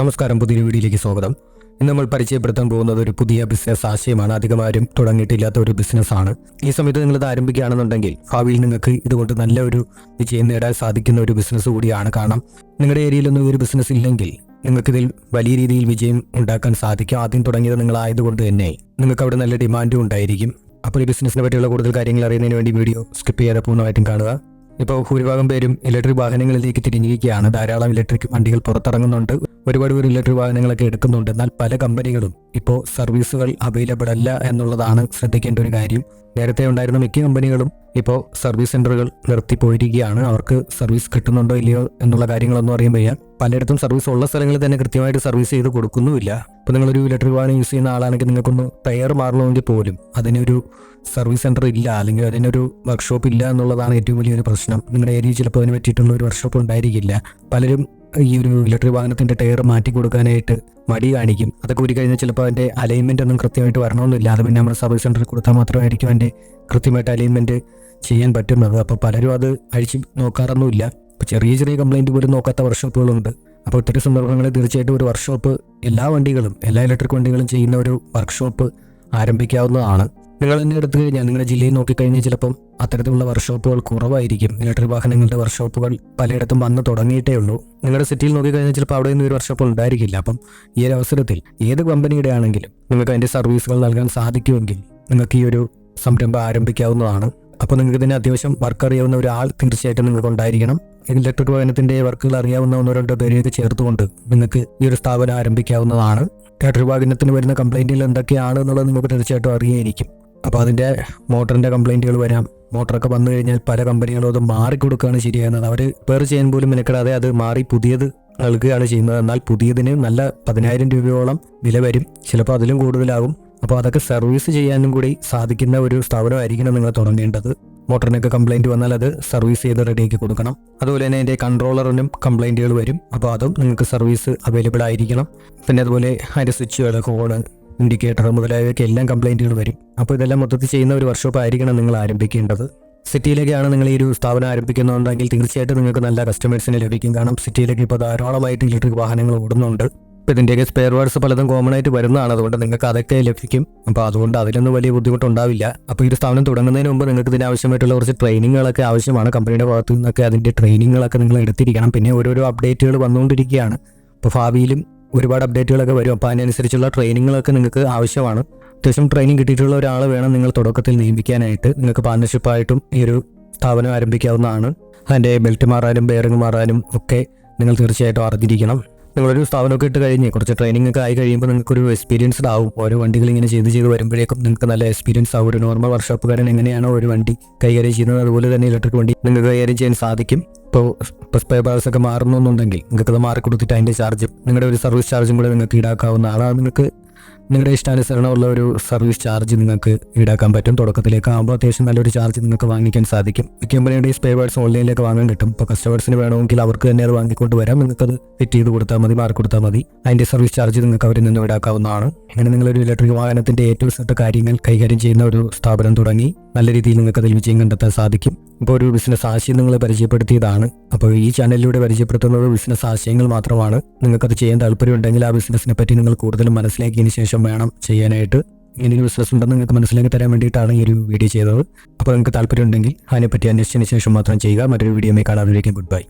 നമസ്കാരം പുതിയ വീഡിയോയിലേക്ക് സ്വാഗതം. ഇന്ന് നമ്മൾ പരിചയപ്പെടുത്താൻ പോകുന്നത് ഒരു പുതിയ ബിസിനസ് ആശയമാണ്. അധികം ആരും തുടങ്ങിയിട്ടില്ലാത്ത ഒരു ബിസിനസ്സാണ് ഈ സമയത്ത് നിങ്ങൾ ഇത് ആരംഭിക്കുകയാണെന്നുണ്ടെങ്കിൽ ഭാവിയിൽ നിങ്ങൾക്ക് ഇതുകൊണ്ട് നല്ല ഒരു വിജയം നേടാൻ സാധിക്കുന്ന ഒരു ബിസിനസ് കൂടിയാണ് കാരണം നിങ്ങളുടെ ഏരിയയിലൊന്നും ഒരു ബിസിനസ് ഇല്ലെങ്കിൽ നിങ്ങൾക്കിതിൽ വലിയ രീതിയിൽ വിജയം ഉണ്ടാക്കാൻ സാധിക്കും. ആദ്യം തുടങ്ങിയത് നിങ്ങളായതുകൊണ്ട് തന്നെ നിങ്ങൾക്ക് അവിടെ നല്ല ഡിമാൻഡും ഉണ്ടായിരിക്കും. അപ്പോൾ ഈ ബിസിനസിനെ പറ്റിയുള്ള കൂടുതൽ കാര്യങ്ങൾ അറിയുന്നതിന് വേണ്ടി വീഡിയോ സ്കിപ്പ് ചെയ്യാതെ പൂർണമായിട്ടും കാണുക. ഇപ്പോൾ ഭൂരിഭാഗം പേരും ഇലക്ട്രിക് വാഹനങ്ങളിലേക്ക് തിരിഞ്ഞിരിക്കുകയാണ്. ധാരാളം ഇലക്ട്രിക് വണ്ടികൾ പുറത്തിറങ്ങുന്നുണ്ട്. ഒരുപാട് പേര് ഇലക്ട്രിക് വാഹനങ്ങളൊക്കെ എടുക്കുന്നുണ്ട്. എന്നാൽ പല കമ്പനികളും ഇപ്പോൾ സർവീസുകൾ അവൈലബിൾ അല്ല എന്നുള്ളതാണ് ശ്രദ്ധിക്കേണ്ട ഒരു കാര്യം. നേരത്തെ ഉണ്ടായിരുന്ന മിക്ക കമ്പനികളും ഇപ്പോൾ സർവീസ് സെന്ററുകൾ നിർത്തിപ്പോയിരിക്കുകയാണ് അവർക്ക് സർവീസ് കിട്ടുന്നുണ്ടോ ഇല്ലയോ എന്നുള്ള കാര്യങ്ങളൊന്നും അറിയാൻ വയ്യ. പലയിടത്തും സർവീസ് ഉള്ള സ്ഥലങ്ങളിൽ തന്നെ കൃത്യമായിട്ട് സർവീസ് ചെയ്ത് കൊടുക്കുന്നുമില്ല. ഇപ്പോൾ നിങ്ങളൊരു ഇലക്ട്രിക് വാഹനം യൂസ് ചെയ്യുന്ന ആളാണെങ്കിൽ നിങ്ങൾക്കൊന്ന് ടയർ മാറണമെങ്കിൽ പോലും അതിനൊരു സർവീസ് സെന്റർ ഇല്ല അല്ലെങ്കിൽ അതിനൊരു വർക്ക്ഷോപ്പ് ഇല്ല എന്നുള്ളതാണ് ഏറ്റവും വലിയൊരു പ്രശ്നം. നിങ്ങളുടെ ഏരിയയിൽ ചിലപ്പോൾ അതിന് പറ്റിയിട്ടുള്ള ഒരു വർക്ക്ഷോപ്പ് ഉണ്ടായിരിക്കില്ല. പലരും ഈ ഒരു ഇലക്ട്രിക് വാഹനത്തിന്റെ ടയർ മാറ്റി കൊടുക്കാനായിട്ട് മടി കാണിക്കും. അതൊക്കെ ഒരു കഴിഞ്ഞാൽ ചിലപ്പോൾ അതിന്റെ അലൈൻമെന്റ് ഒന്നും കൃത്യമായിട്ട് വരണമെന്നില്ല. അത് പിന്നെ നമ്മുടെ സർവീസ് സെന്ററിൽ കൊടുത്താൽ മാത്രമായിരിക്കും അതിന്റെ കൃത്യമായിട്ട് അലൈൻമെന്റ് ചെയ്യാൻ പറ്റുന്നത്. അപ്പോൾ പലരും അത് അഴിച്ച് നോക്കാറൊന്നുമില്ല. ഇപ്പോൾ ചെറിയ ചെറിയ കംപ്ലൈന്റ് പോലും നോക്കാത്ത വർക്ക്ഷോപ്പുകളുണ്ട് അപ്പോൾ ഇത്തരം സന്ദർഭങ്ങളിൽ തീർച്ചയായിട്ടും ഒരു വർക്ക്ഷോപ്പ് എല്ലാ വണ്ടികളും എല്ലാ ഇലക്ട്രിക് വണ്ടികളും ചെയ്യുന്ന ഒരു വർക്ക്ഷോപ്പ് ആരംഭിക്കാവുന്നതാണ്. നിങ്ങൾ തന്നെ എടുത്തു കഴിഞ്ഞാൽ നിങ്ങളുടെ ജില്ലയിൽ നോക്കിക്കഴിഞ്ഞാൽ ചിലപ്പം അത്തരത്തിലുള്ള വർക്ക്ഷോപ്പുകൾ കുറവായിരിക്കും. ഇലക്ട്രിക് വാഹനങ്ങളുടെ വർക്ക്ഷോപ്പുകൾ പലയിടത്തും വന്ന് തുടങ്ങിയിട്ടേ ഉള്ളൂ. നിങ്ങളുടെ സിറ്റിയിൽ നോക്കിക്കഴിഞ്ഞാൽ ചിലപ്പോൾ അവിടെ നിന്ന് ഒരു വർക്ക്ഷോപ്പ് ഉണ്ടായിരിക്കില്ല. അപ്പം ഈ ഒരു അവസരത്തിൽ ഏത് കമ്പനിയുടെ ആണെങ്കിലും നിങ്ങൾക്ക് അതിന്റെ സർവീസുകൾ നൽകാൻ സാധിക്കുമെങ്കിൽ നിങ്ങൾക്ക് ഈ ഒരു സംരംഭം ആരംഭിക്കാവുന്നതാണ്. അപ്പോൾ നിങ്ങൾക്ക് ഇതിന് അത്യാവശ്യം വർക്ക് അറിയാവുന്ന ഒരാൾ തീർച്ചയായിട്ടും നിങ്ങൾക്ക് ഉണ്ടായിരിക്കണം. ഇലക്ട്രിക് വാഹനത്തിന്റെ വർക്കുകൾ അറിയാവുന്ന ഒന്നോ രണ്ടോ പേരെയൊക്കെ ചേർത്തുകൊണ്ട് നിങ്ങൾക്ക് ഈ ഒരു സ്ഥാപനം ആരംഭിക്കാവുന്നതാണ്. ഇലക്ട്രിക് വാഹനത്തിന് വരുന്ന കംപ്ലൈന്റുകൾ എന്തൊക്കെയാണ് എന്നുള്ളത് നിങ്ങൾക്ക് തീർച്ചയായിട്ടും അറിയായിരിക്കും. അപ്പോൾ അതിന്റെ മോട്ടറിന്റെ കംപ്ലൈന്റുകൾ വരാം. മോട്ടറൊക്കെ വന്നു കഴിഞ്ഞാൽ പല കമ്പനികളും അത് മാറിക്കൊടുക്കുകയാണ് ശരിയാകുന്നത്. അവർ പേർ ചെയ്യാൻ പോലും മെനക്കെടാതെ അത് മാറി പുതിയത് നൽകുകയാണ് ചെയ്യുന്നത്. എന്നാൽ പുതിയതിന് നല്ല പതിനായിരം രൂപയോളം വില വരും. ചിലപ്പോൾ അതിലും കൂടുതലാകും. അപ്പോൾ അതൊക്കെ സർവീസ് ചെയ്യാനും കൂടി സാധിക്കുന്ന ഒരു സ്ഥാപനമായിരിക്കണം നിങ്ങൾ തുടങ്ങേണ്ടത് മോട്ടറിനൊക്കെ കംപ്ലൈന്റ് വന്നാൽ അത് സർവീസ് ചെയ്ത് റെഡിയാക്കി കൊടുക്കണം. അതുപോലെ തന്നെ അതിന്റെ കൺട്രോളറിനും കംപ്ലൈന്റുകൾ വരും. അപ്പോൾ അതും നിങ്ങൾക്ക് സർവീസ് അവൈലബിൾ ആയിരിക്കണം. പിന്നെ അതുപോലെ അതിന്റെ സ്വിച്ചുകൾ ഹോണ് ഇൻഡിക്കേറ്റർ മുതലായവയൊക്കെ എല്ലാം കംപ്ലൈന്റുകൾ വരും. അപ്പോൾ ഇതെല്ലാം മൊത്തത്തിൽ ചെയ്യുന്ന ഒരു വർക്ക്ഷോപ്പ് ആയിരിക്കണം നിങ്ങൾ ആരംഭിക്കേണ്ടത്. സിറ്റിയിലേക്കാണ് നിങ്ങൾ ഈ ഒരു സ്ഥാപനം ആരംഭിക്കുന്നുണ്ടെങ്കിൽ തീർച്ചയായിട്ടും നിങ്ങൾക്ക് നല്ല കസ്റ്റമേഴ്സിനെ ലഭിക്കും. കാരണം സിറ്റിയിലേക്ക് ഇപ്പോൾ ധാരാളമായിട്ട് ഇലക്ട്രിക് വാഹനങ്ങൾ ഓടുന്നുണ്ട്. ഇപ്പോൾ ഇതിന്റെയൊക്കെ സ്പെയർ വേർഡ്സ് പലതും കോമൺ ആയിട്ട് വരുന്നതാണ്. അതുകൊണ്ട് നിങ്ങൾക്ക് അതൊക്കെ ലഭിക്കും. അപ്പോൾ അതുകൊണ്ട് അതിലൊന്നും വലിയ ബുദ്ധിമുട്ടുണ്ടാവില്ല. അപ്പോൾ ഈ ഒരു സ്ഥാപനം തുടങ്ങുന്നതിന് മുമ്പ് നിങ്ങൾക്ക് ഇതിന് ആവശ്യമായിട്ടുള്ള കുറച്ച് ട്രെയിനിങ്ങുകളൊക്കെ ആവശ്യമാണ്. കമ്പനിയുടെ ഭാഗത്തു നിന്നൊക്കെ അതിന്റെ ട്രെയിനിങ്ങുകളൊക്കെ നിങ്ങൾ എടുത്തിരിക്കണം. പിന്നെ ഓരോരോ അപ്ഡേറ്റുകൾ വന്നുകൊണ്ടിരിക്കുകയാണ്. ഇപ്പോൾ ഭാവിയിലും ഒരുപാട് അപ്ഡേറ്റുകളൊക്കെ വരും. അപ്പോൾ അതിനനുസരിച്ചുള്ള ട്രെയിനിങ്ങുകളൊക്കെ നിങ്ങൾക്ക് ആവശ്യമാണ്. അത്യാവശ്യം ട്രെയിനിങ് കിട്ടിയിട്ടുള്ള ഒരാൾ വേണം നിങ്ങൾ തുടക്കത്തിൽ നിയമിക്കാനായിട്ട്. നിങ്ങൾക്ക് പാർട്ണർഷിപ്പായിട്ടും ഈ ഒരു സ്ഥാപനം ആരംഭിക്കാവുന്നതാണ്. അതിന്റെ ബെൽറ്റ് മാറാനും ബെയറിംഗ് മാറാനും ഒക്കെ നിങ്ങൾ തീർച്ചയായിട്ടും അറിഞ്ഞിരിക്കണം. നിങ്ങളൊരു സ്ഥാപനമൊക്കെ ഇട്ട് കഴിഞ്ഞ് കുറച്ച് ട്രെയിനിങ് ഒക്കെ ആയി കഴിയുമ്പോൾ നിങ്ങൾക്കൊരു എക്സ്പീരിയൻസ്ഡ് ആവും ഓരോ വണ്ടികൾ ഇങ്ങനെ ചെയ്ത് ചെയ്ത് വരുമ്പോഴേക്കും നിങ്ങൾക്ക് നല്ല എക്സ്പീരിയൻസ് ആവും. ഒരു നോർമൽ വർക്ക്ഷോപ്പുകാരൻ എങ്ങനെയാണോ ഒരു വണ്ടി കൈകാര്യം ചെയ്യുന്നത് അതുപോലെ തന്നെ ഇലക്ട്രിക് വണ്ടി നിങ്ങൾക്ക് കൈകാര്യം ചെയ്യാൻ സാധിക്കും. ഇപ്പോൾ ഇപ്പോൾ സ്പെയർ പാർട്സ് ഒക്കെ മാറുന്നുണ്ടെങ്കിൽ നിങ്ങൾക്ക് അത് മാറി കൊടുത്തിട്ട് അതിന്റെ ചാർജും നിങ്ങളുടെ ഒരു സർവീസ് ചാർജും കൂടെ നിങ്ങൾക്ക് ഈടാക്കാവുന്നതാണ്. നിങ്ങൾക്ക് നിങ്ങളുടെ ഇഷ്ടാനുസരണമുള്ള ഒരു സർവീസ് ചാർജ് നിങ്ങൾക്ക് ഈടാക്കാൻ പറ്റും. തുടക്കത്തിലേക്ക് ആകുമ്പോൾ അത്യാവശ്യം നല്ലൊരു ചാർജ് നിങ്ങൾക്ക് വാങ്ങിക്കാൻ സാധിക്കും. കമ്പനിയുടെ ഈ സ്പെയർ പാർട്സ് ഓൺലൈനിലേക്ക് വാങ്ങാൻ കിട്ടും. ഇപ്പോൾ കസ്റ്റമേഴ്സിന് വേണമെങ്കിൽ അവർക്ക് തന്നെ അത് വാങ്ങിക്കൊണ്ട് വരാം. നിങ്ങൾക്കത് ഫിറ്റ് ചെയ്ത് കൊടുത്താൽ മതി മാർക്ക് കൊടുത്താൽ മതി. അതിന്റെ സർവീസ് ചാർജ് നിങ്ങൾക്ക് അവരിൽ നിന്ന് ഈടാക്കാവുന്നതാണ്. അങ്ങനെ നിങ്ങളൊരു ഇലക്ട്രിക് വാഹനത്തിന്റെ ഏറ്റവും സെറ്റ് കാര്യങ്ങൾ കൈകാര്യം ചെയ്യുന്ന ഒരു സ്ഥാപനം തുടങ്ങി. നല്ല രീതിയിൽ നിങ്ങൾക്ക് അതിൽ വിജയം കണ്ടെത്താൻ സാധിക്കും. അപ്പോൾ ഒരു ബിസിനസ് ആശയം നിങ്ങൾ പരിചയപ്പെടുത്തിയതാണ്. അപ്പോൾ ഈ ചാനലിലൂടെ പരിചയപ്പെടുത്തുന്നത് ബിസിനസ് ആശയങ്ങൾ മാത്രമാണ്. നിങ്ങൾക്കത് ചെയ്യാൻ താല്പര്യമുണ്ടെങ്കിൽ ആ ബിസിനസ്സിനെ പറ്റി നിങ്ങൾ കൂടുതലും മനസ്സിലാക്കിയതിന് ശേഷം വേണം ചെയ്യാനായിട്ട്. ഇങ്ങനെ ഒരു ബിസിനസ് ഉണ്ടെന്ന് നിങ്ങൾക്ക് മനസ്സിലാക്കി തരാൻ വേണ്ടിയിട്ടാണ് ഈ ഒരു വീഡിയോ ചെയ്തത്. അപ്പോൾ നിങ്ങൾക്ക് താല്പര്യമുണ്ടെങ്കിൽ അതിനെപ്പറ്റി അന്വേഷിച്ചതിന് ശേഷം മാത്രം ചെയ്യുക. മറ്റൊരു വീഡിയോ കാണാതിരിക്കും ഗുഡ് ബൈ